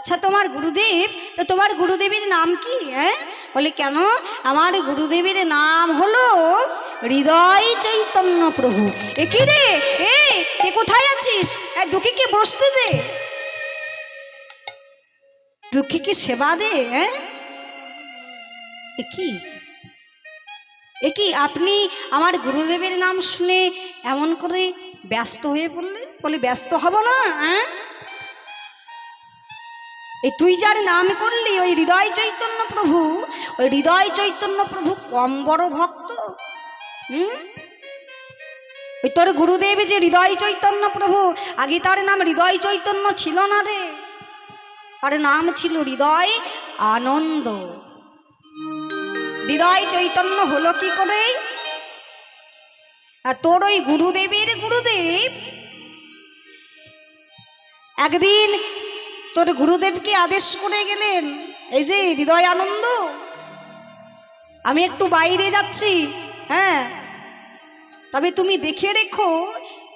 আচ্ছা তোমার গুরুদেব? তো তোমার গুরুদেবের নাম কি হ্যাঁ? বলে, কেন? আমার গুরুদেবের নাম হলো হৃদয় চৈতন্য প্রভু। এ কি রে? এ কোথায় আছিস? দুঃখীকে বসতে দে। দুঃখীকে সেবা দে হ্যাঁ? কি? এ কি, আপনি আমার গুরুদেবের নাম শুনে এমন করে ব্যস্ত হয়ে পড়লেন? বলে, ব্যস্ত হব না হ্যাঁ? এই তুই যার নাম করলি, ওই হৃদয় চৈতন্য প্রভু, ওই হৃদয় চৈতন্য প্রভু কম বড় ভক্ত। হুম? ওই তোর গুরুদেব যে হৃদয় চৈতন্য প্রভু, আগে তার নাম হৃদয় চৈতন্য ছিল না রে। তার নাম ছিল হৃদয় আনন্দ। হৃদয় চৈতন্য হলো কি করে? তোর ওই গুরুদেবের গুরুদেব, একদিন তোর গুরুদেবকে আদেশ করে গেলেন? এই যে, হৃদয় আনন্দ? আমি একটু বাইরে যাচ্ছি হ্যাঁ? তবে তুমি দেখে রেখো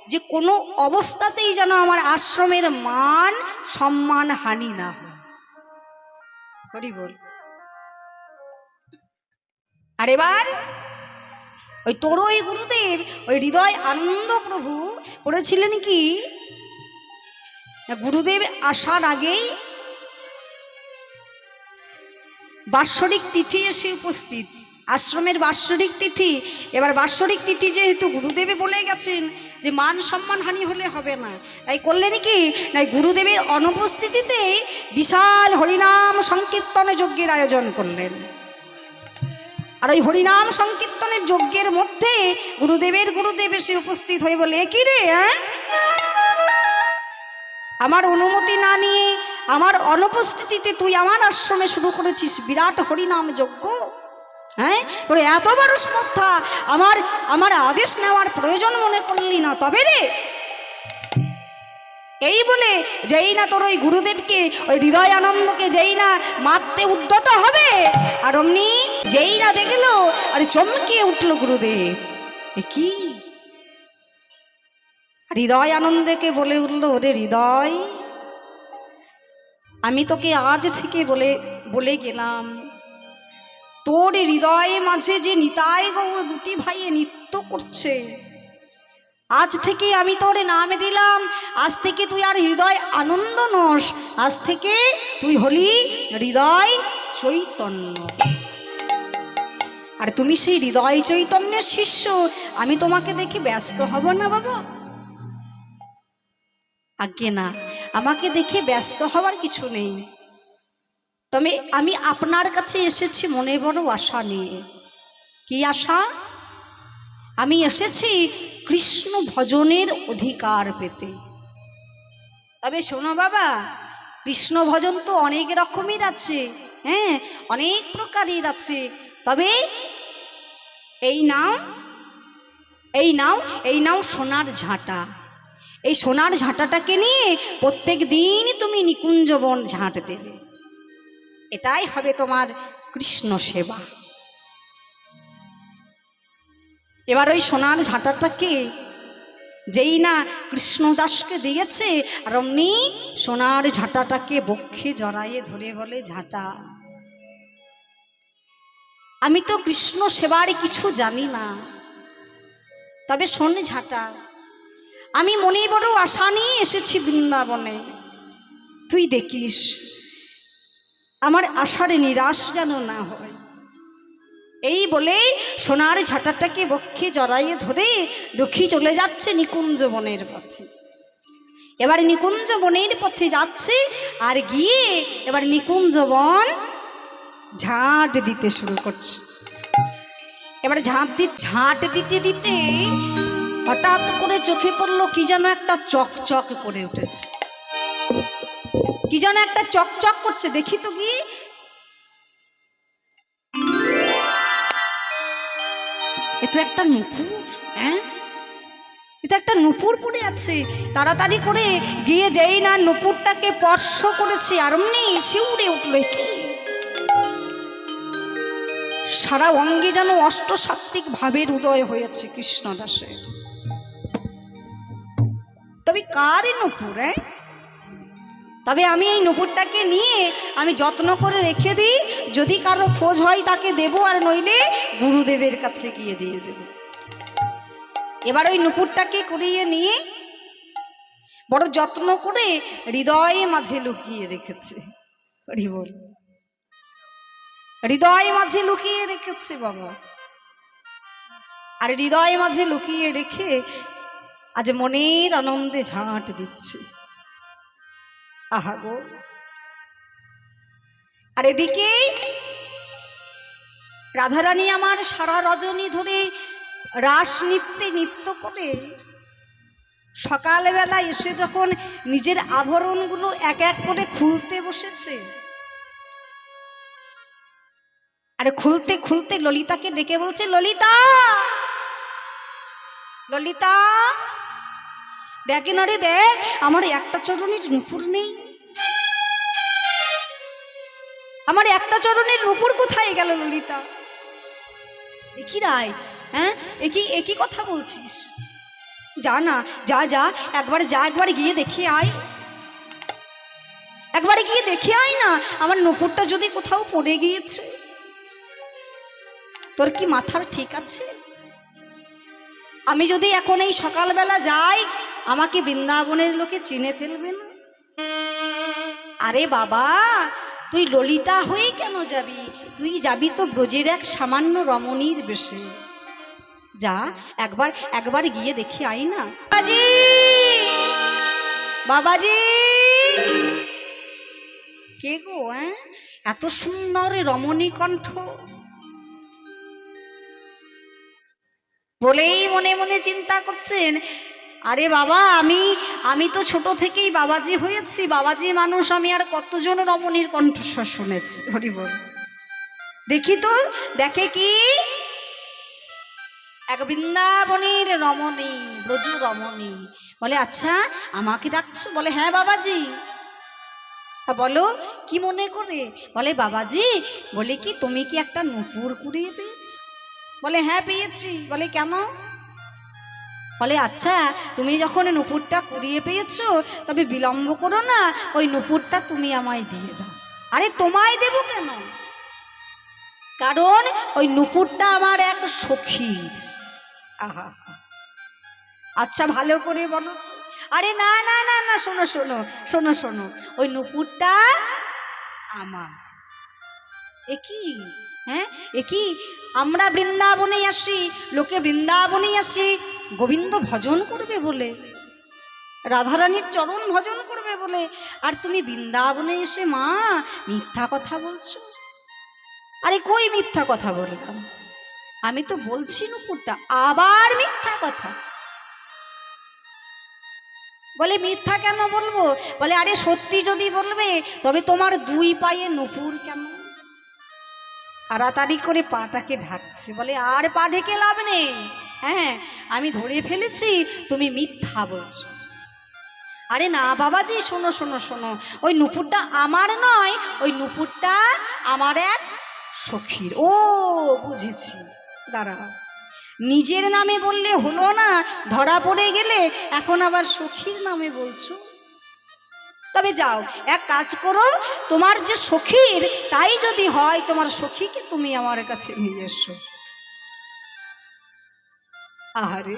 যে কোনো অবস্থাতেই যেন আমার আশ্রমের মান, সম্মান হানি না হয়। আর এবার ওই তোর ওই গুরুদেব, ওই হৃদয় আনন্দ প্রভু করেছিলেন কি? গুরুদেব আসার আগেই বাৎসরিক তিথি এসে উপস্থিত। আশ্রমের বাৎসরিক তিথি। এবার বাৎসরিক তিথি যেহেতু গুরুদেবে বলে গেছেন যে মান সম্মান হানি হলে হবে না। তাই করলেন কি? না গুরুদেবের অনুপস্থিতিতে বিশাল হরিনাম সংকীর্তন যজ্ঞের আয়োজন করলেন। আর ওই হরিনাম সংকীর্তনের যজ্ঞের মধ্যে গুরুদেবের গুরুদেব এসে উপস্থিত হয়ে বলে, "এ কি রে হ্যাঁ আমার অনুমতি না নিয়ে, আমার অনুপস্থিতিতে তুই আমার আশ্রমে শুরু করেছিস, বিরাট হরিনাম যজ্ঞ। হ্যাঁ? তোর এত বড় স্পর্ধা আমার আমার আদেশ নেওয়ার প্রয়োজন মনে করলি না, তবে রে। এই বলে যেই না তোর ওই গুরুদেবকে, ওই হৃদয় আনন্দকে যেই না মারতে উদ্যত হবে, আর অমনি যেই না দেখল, আর চমকে উঠল গুরুদেব। কি হৃদয় আনন্দকে বলে উঠল, ওরে হৃদয়, আমি তোকে আজ থেকে বলে বলে গেলাম। তোর হৃদয়ে মাঝে যে নিতাই গৌর দুটি ভাইয়ে নৃত্য করছে, আজ থেকে আমি তোরে নামে দিলাম। আজ থেকে তুই আর হৃদয় আনন্দ নস। আজ থেকে তুই হলি হৃদয় চৈতন্য। আর তুমি সেই হৃদয় চৈতন্যের শিষ্য, আমি তোমাকে দেখে ব্যস্ত হব না বাবা। আজ্ঞে না। আমাকে দেখে ব্যস্ত হওয়ার কিছু নেই। তবে আমি আপনার কাছে এসেছি মনে বড় আশা নিয়ে। কি আশা? আমি এসেছি কৃষ্ণ ভজনের অধিকার পেতে। তবে শোনো বাবা, কৃষ্ণ ভজন তো অনেক রকমের আছে হ্যাঁ অনেক প্রকারের আছে। তবে এই নাও এই নাও এই নাও সোনার ঝাঁটা। এই সোনার ঝাঁটাটাকে নিয়ে প্রত্যেক দিন তুমি নিকুঞ্জবন ঝাঁট দেবে। এটাই হবে তোমার কৃষ্ণ সেবা। এবার ওই সোনার ঝাঁটাটাকে যেই না কৃষ্ণদাসকে দিয়েছে, আর অমনি সোনার ঝাঁটাটাকে বক্ষে জড়াইয়ে ধরে বলে, ঝাঁটা, আমি তো কৃষ্ণ সেবার কিছু জানি না। তবে শোন ঝাঁটা আমি মনে বড় আশা নিয়ে এসেছি বৃন্দাবনে। তুই দেখিস, আমার আশার নিরাশ যেন না হয়। এই বলে সোনার ঝাঁটাটাকে বক্ষে জড়াইয়ে ধরে দুঃখী চলে যাচ্ছে নিকুঞ্জ বনের পথে। এবার নিকুঞ্জ বনের পথে যাচ্ছে আর গিয়ে এবার নিকুঞ্জ বন ঝাঁট দিতে শুরু করছে। এবার ঝাঁট দি, ঝাঁট দিতে দিতে হঠাৎ করে চোখে পড়ল কি যেন একটা চকচক করে উঠেছে। কি যেন একটা চকচক করছে, দেখি তো কি। এ তো একটা নুপুর হ্যাঁ? এ তো একটা নুপুর পড়ে আছে। তাড়াতাড়ি করে গিয়ে যেই না নুপুরটাকে স্পর্শ করেছে, আর অমনি শিউরে উঠল কি? সারা অঙ্গে যেন অষ্টসাত্ত্বিক ভাবের উদয় হয়েছে কৃষ্ণদাসের। তবে কার নুপুর হ্যাঁ? তবে আমি এই নুপুরটাকে নিয়ে আমি যত্ন করে রেখে দিই, যদি কারও খোঁজ হয় তাকে দেবো, আর নইলে গুরুদেবের কাছে গিয়ে দিয়ে দেব। এবার ওই নুপুরটাকে কুড়িয়ে নিয়ে বড় যত্ন করে হৃদয়ে মাঝে লুকিয়ে রেখেছে। হরি বল। হৃদয় মাঝে লুকিয়ে রেখেছে বাবা। আর হৃদয় মাঝে লুকিয়ে রেখে আজ মনের আনন্দে ঝাঁট দিচ্ছে। আহা গো। আর এদিকে রাধারানী আমার সারা রজনী ধরে রাস নৃত্যে নৃত্য করে। সকালবেলা এসে যখন নিজের আভরণগুলো এক এক করে খুলতে বসেছে, আরে খুলতে খুলতে ললিতাকে ডেকে বলছে, ললিতা! ললিতা! দেখে না রে দেখ আমার একটা চরণের নুপুর নেই। আমার একটা চরণের নুপুর কোথায় গেল ললিতা? একই রায় হ্যাঁ? একই একই কথা বলছিস? যা না, যা যা, একবার যা, একবার গিয়ে দেখে আয়। একবার গিয়ে দেখে আয় না, আমার নুপুরটা যদি কোথাও পড়ে গিয়েছে। তোর কি মাথার ঠিক আছে? আমি যদি এখন এই সকালবেলা যাই, আমাকে বৃন্দাবনের লোকে চিনে ফেলবে না? আরে বাবা, তুই ললিতা হয়ে কেন যাবি? তুই যাবি তো ব্রজের এক সামান্য রমণীর বেশে। যা, একবার একবার গিয়ে দেখি আই না বাবাজি! বাবাজি! কে গো হ্যাঁ এত সুন্দর রমণী কণ্ঠ। বলেই মনে মনে চিন্তা করছেন, আরে বাবা, আমি আমি তো ছোট থেকেই বাবাজি হয়েছি, বাবাজি মানুষ, আমি আর কতজন রমণীর কণ্ঠস্বর শুনেছি। হরি বল। দেখি তো, দেখে কি? এক বৃন্দাবনের রমণী, ব্রজ রমণী বলে আচ্ছা আমাকে ডাকছো? বলে হ্যাঁ বাবাজি। তা বলো, কি মনে করে? বলে, বাবাজি, বলে কি তুমি কি একটা নুপুর কুড়িয়ে পেয়েছ? বলে হ্যাঁ পেয়েছি। বলে, কেন? বলে আচ্ছা তুমি যখন নুপুরটা কুড়িয়ে পেয়েছ, তবে বিলম্ব করো না, ওই নুপুরটা তুমি আমায় দিয়ে দাও। আরে, তোমায় দেব কেন? কারণ ওই নুপুরটা আমার এক সখীর। আহা আচ্ছা ভালো করে বলো আরে, না না না না, শোনো শোনো শোনো শোনো। ওই নুপুরটা আমার। এ কি? হ্যাঁ? এ কি? আমরা বৃন্দাবনে আসি, লোকে বৃন্দাবনে আসি, গোবিন্দ ভজন করবে বলে, রাধারানীর চরণ ভজন করবে বলে, আর তুমি বৃন্দাবনে এসে মা, মিথ্যা কথা বলছো। আরে কই মিথ্যা কথা বললাম? আমি তো বলছি নুপুরটা, আবার মিথ্যা কথা। বলে মিথ্যা কেন বলব? বলে আরে সত্যি যদি বলবে, তবে তোমার দুই পায়ে নুপুর কেন তাড়াতাড়ি করে পাটাকে ঢাকছে, বলে, আর পা ঢেকে লাভ নেই। হ্যাঁ আমি ধরে ফেলেছি, তুমি মিথ্যা বলছো। আরে না, বাবাজি, শোনো শোনো শোনো, ওই নুপুরটা আমার নয়, ওই নুপুরটা আমার এক সখীর। ও, বুঝেছি, দাঁড়াও। নিজের নামে বললে হলো না, ধরা পড়ে গেলে এখন আবার সখীর নামে বলছো? তবে যাও, এক কাজ করো, তোমার যে সখীর, তাই যদি হয়, তোমার সখীকে তুমি আমার কাছে নিয়ে এসো। আহারে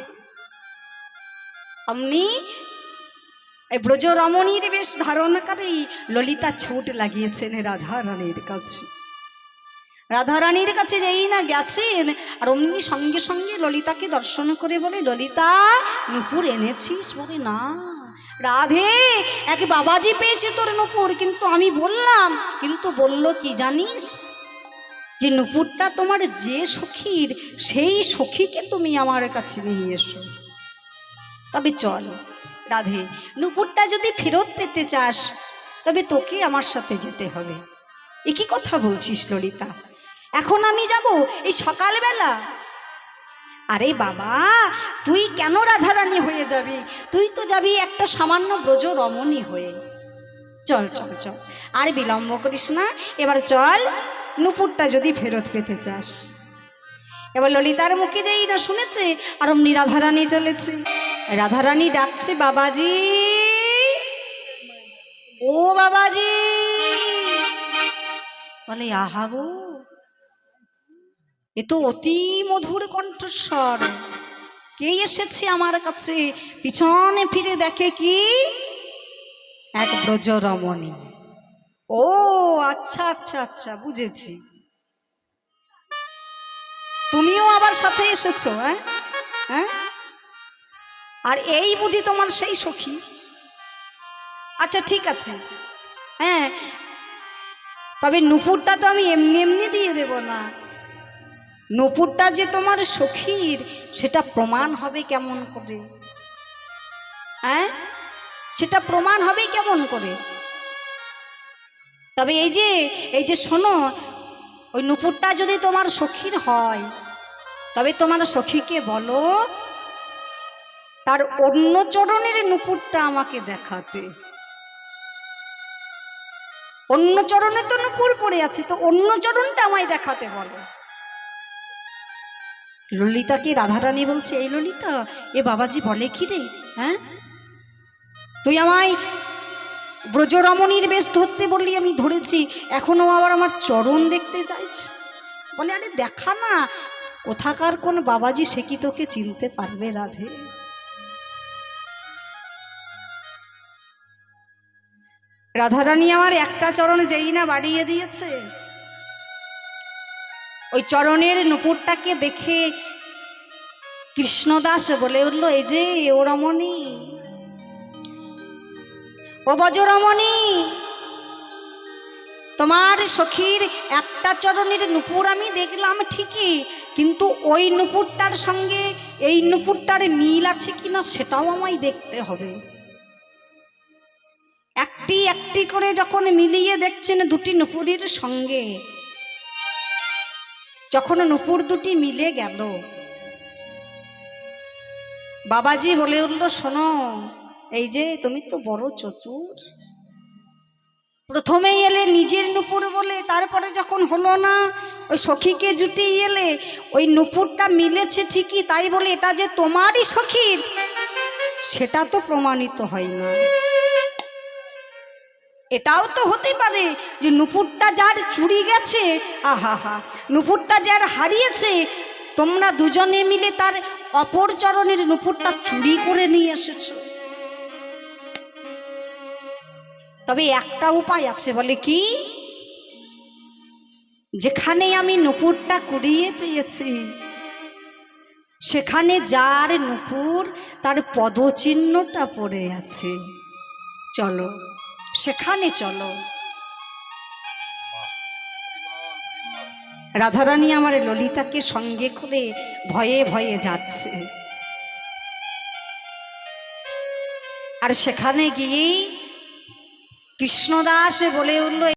এই ব্রজ রমণীর বেশ ধারণাকারী ললিতা ছুট লাগিয়েছেন রাধা রানীর কাছে। রাধা রানীর কাছে যেই না গেছেন, আর অমনি সঙ্গে সঙ্গে ললিতাকে দর্শন করে বলে, ললিতা, নুপুর এনেছিস? বলে, না। রাধে, এক বাবাজি পেয়েছে তোর নুপুর, কিন্তু আমি বললাম, কিন্তু বলল কি জানিস? যে নুপুরটা তোমার যে সখীর, সেই সখীকে তুমি আমার কাছে নিয়ে এসো। তবে চল, রাধে, নুপুরটা যদি ফেরত পেতে চাস, তবে তোকে আমার সাথে যেতে হবে। এ কি কথা বলছিস ললিতা? এখন আমি যাব এই সকালবেলা? আরে বাবা, তুই কেন রাধারানী হয়ে যাবি? তুই তো যাবি একটা সামান্য ব্রজ রমণী হয়ে। চল চল চল, আর বিলম্ব করিস না। এবার চল, নুপুরটা যদি ফেরত পেতে চাস। এবার ললিতার মুখে যেই না শুনেছে, আর অমনি রাধারানী চলেছে। রাধারানী ডাকছে, বাবাজি! ও বাবাজি! বলে, আহা গো এ তো অতি মধুর কণ্ঠস্বর। কে এসেছে আমার কাছে? পিছনে ফিরে দেখে কি? এক ব্রজ রমণী ও আচ্ছা আচ্ছা আচ্ছা বুঝেছি। তুমিও আবার সাথে এসেছ হ্যাঁ? হ্যাঁ? আর এই বুঝি তোমার সেই সখী? আচ্ছা ঠিক আছে। হ্যাঁ তবে নুপুরটা তো আমি এমনি এমনি দিয়ে দেব না। নুপুরটা যে তোমার সখীর, সেটা প্রমাণ হবে কেমন করে? হ্যাঁ সেটা প্রমাণ হবে কেমন করে? তবে এই যে এই যে শোনো, ওই নুপুরটা যদি তোমার সখীর হয়, তবে তোমার সখীকে বলো, তার অন্য চরণের নুপুরটা আমাকে দেখাতে। অন্য চরণে তো নুপুর পড়ে আছে, তো অন্য চরণটা আমায় দেখাতে বলো। ললিতাকে রাধারানী বলছে? এই ললিতা? এ বাবাজি বলে কি রে হ্যাঁ? তুই আমায় ব্রজরমণীর বেশ ধরতে বললি, আমি ধরেছি। এখনও আবার আমার চরণ দেখতে চাইছে বলে, আরে দেখা না। কোথাকার কোন বাবাজি, সে কি তোকে চিনতে পারবে রাধে? রাধারানী আমার একটা চরণ যেই না বাড়িয়ে দিয়েছে। ওই চরণের নুপুরটাকে দেখে কৃষ্ণদাস বলে উঠল, এই যে, ও রমণী। ও বজরমণী তোমার সখীর একটা চরণের নুপুর আমি দেখলাম ঠিকই, কিন্তু ওই নুপুরটার সঙ্গে এই নুপুরটার মিল আছে কিনা সেটাও আমায় দেখতে হবে। একটি একটি করে যখন মিলিয়ে দেখছেন দুটি নুপুরের সঙ্গে যখন নুপুর দুটি মিলে গেল, বাবাজি বলে উঠল, শোনো, এই যে তুমি তো বড় চতুর। প্রথমেই এলে নিজের নুপুর বলে, তারপরে যখন হলো না, ওই সখীকে জুটিয়ে এলে, ওই নুপুরটা মিলেছে ঠিকই, তাই বলে, এটা যে তোমারই সখীর, সেটা তো প্রমাণিত হয় না। এটাও তো হতে পারে যে নুপুরটা যার চুরি গেছে আহা হা নুপুরটা যার হারিয়েছে, তোমরা দুজনে মিলে তার অপর চরণের নুপুরটা চুরি করে নিয়ে এসেছ। তবে একটা উপায় আছে বলে কি? যেখানে আমি নুপুরটা কুড়িয়ে পেয়েছি, সেখানে যার নুপুর তার পদচিহ্নটা পড়ে আছে। চলো। সেখানে চলো। রাধারানী আমার ললিতাকে সঙ্গে করে ভয়ে ভয়ে যাচ্ছে। আর সেখানে গিয়েই কৃষ্ণদাস বলে উঠল